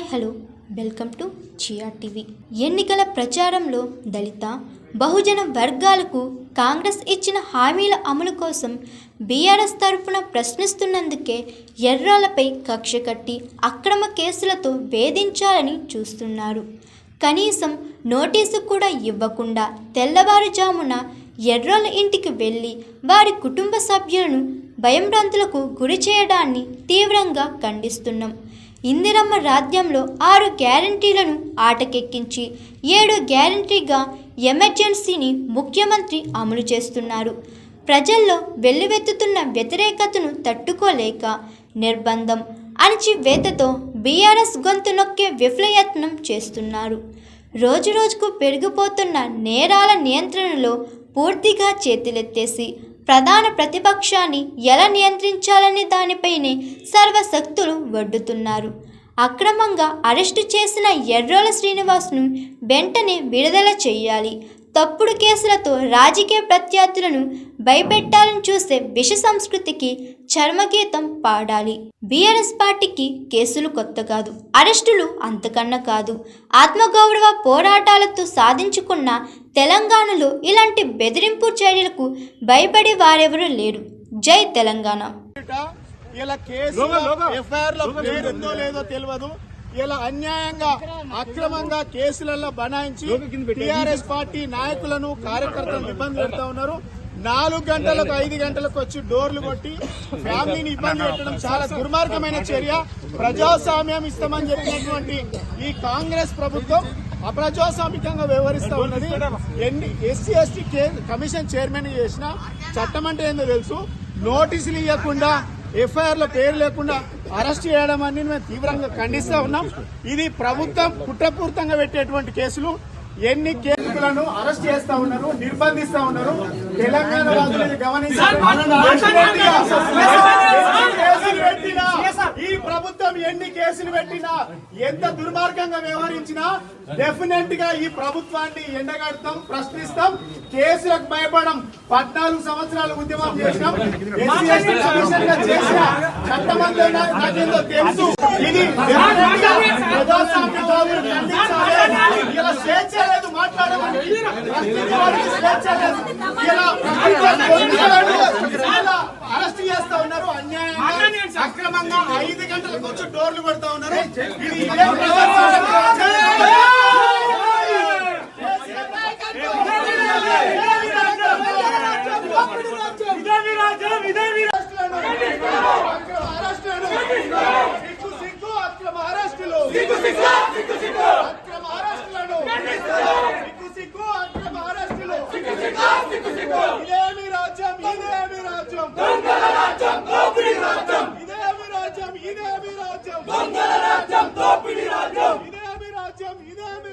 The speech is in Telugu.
Hi hello. వెల్కమ్ టు చియా టీవీ. ఎన్నికల ప్రచారంలో దళిత బహుజన వర్గాలకు కాంగ్రెస్ ఇచ్చిన హామీల అమలు కోసం బీఆర్ఎస్ తరఫున ప్రశ్నిస్తున్నందుకే ఎర్రాలపై కక్ష కట్టి అక్రమ కేసులతో వేధించాలని చూస్తున్నారు. కనీసం నోటీసు కూడా ఇవ్వకుండా తెల్లవారుజామున ఎర్రాల ఇంటికి వెళ్ళి వారి కుటుంబ సభ్యులను భయంభ్రాంతులకు గురి చేయడాన్ని తీవ్రంగా ఖండిస్తున్నాం. ఇందిరమ్మ రాజ్యంలో ఆరు గ్యారంటీలను ఆటకెక్కించి ఏడు గ్యారంటీగా ఎమర్జెన్సీని ముఖ్యమంత్రి అమలు చేస్తున్నారు. ప్రజల్లో వెల్లువెత్తుతున్న వ్యతిరేకతను తట్టుకోలేక నిర్బంధం అణచివేతతో బీఆర్ఎస్ గొంతు నొక్కే విఫలయత్నం చేస్తున్నారు. రోజురోజుకు పెరిగిపోతున్న నేరాల నియంత్రణలో పూర్తిగా చేతులెత్తేసి ప్రధాన ప్రతిపక్షాన్ని ఎలా నియంత్రించాలనే దానిపైనే సర్వశక్తులు వడ్డుతున్నారు. అక్రమంగా అరెస్టు చేసిన ఎర్రోల శ్రీనివాస్ను వెంటనే విడుదల చేయాలి. తప్పుడు కేసులతో రాజకీయ ప్రత్యర్థులను భయపెట్టాలని చూసే విష సంస్కృతికి చర్మగీతం పాడాలి. బీఆర్ఎస్ పార్టీకి కేసులు కొత్త కాదు అరెస్టులు అంతకన్నా కాదు. ఆత్మగౌరవ పోరాటాలతో సాధించుకున్న తెలంగాణలో ఇలాంటి బెదిరింపు చర్యలకు భయపడే వారెవరూ లేరు. జై తెలంగాణ. ఇలా కేసు ఎఫ్ఐఆర్లో పేరు లేదో తెలియదు. ఇలా అన్యాయంగా అక్రమంగా కేసులలో బనాయించి టిఆర్ఎస్ పార్టీ నాయకులను కార్యకర్తలను ఇబ్బంది పెడతా ఉన్నారు. నాలుగు గంటలకు ఐదు గంటలకు వచ్చి డోర్లు కొట్టి ఫ్యామిలీని ఇబ్బంది పెట్టడం చాలా దుర్మార్గమైన చర్య. ప్రజాస్వామ్యం ఇస్తామని చెప్పినటువంటి ఈ కాంగ్రెస్ ప్రభుత్వం అప్రజాస్వామికంగా వ్యవహరిస్తా ఉన్నది. ఎన్ని ఎస్సీ ఎస్టీ కమిషన్ చైర్మన్ చేసిన చట్టం అంటే ఏందో తెలుసు. నోటీసులు ఇవ్వకుండా ఎఫ్ఐఆర్లో పేరు లేకుండా అరెస్ట్ చేయడం అని మేము తీవ్రంగా ఖండిస్తా ఉన్నాం. ఇది ప్రభుత్వం కుట్రపూర్తంగా పెట్టేటువంటి కేసులు. ఎన్ని కేసులను అరెస్ట్ చేస్తా ఉన్నారు నిర్బంధిస్తా ఉన్నారు తెలంగాణ రాజులను గమనించాలి ఎన్ని కేసులు పెట్టినా, ఈ ప్రభుత్వం ఎన్ని పెట్టినా ఎంత దుర్మార్గంగా వ్యవహరించినా డెఫినెట్గా ఈ ప్రభుత్వాన్ని ఎండగడతాం ప్రశ్నిస్తాం కేసులకు భయపడం పద్నాలుగు సంవత్సరాలు ఉద్యమం చేసినాం. ఎస్సీ ఎస్టీ కమిషన్ చేసిన చట్టమంతా నాకేందో తెలుసు. ఇది definite గా ఇలా స్వేచ్ఛ లేదు మాట్లాడడానికి. స్వేచ్ఛ లేదు. ఇలా ప్రభుత్వం ఇలా అరెస్ట్ చేస్తా ఉన్నారు అన్యాయంగా అక్రమంగా ఐదు గంటలకు వచ్చి డోర్లు కొడతా ఉన్నారు ఇదేమి రాజ్యం ఇదేమి రాజ్యం రాజ్యం దోపిడీ రాజ్యం ఇదేమి రాజ్యం ఇదేమి రాజ్యం దొంగల రాజ్యం దోపిడీ రాజ్యం ఇదేమి రాజ్యం ఇదేమి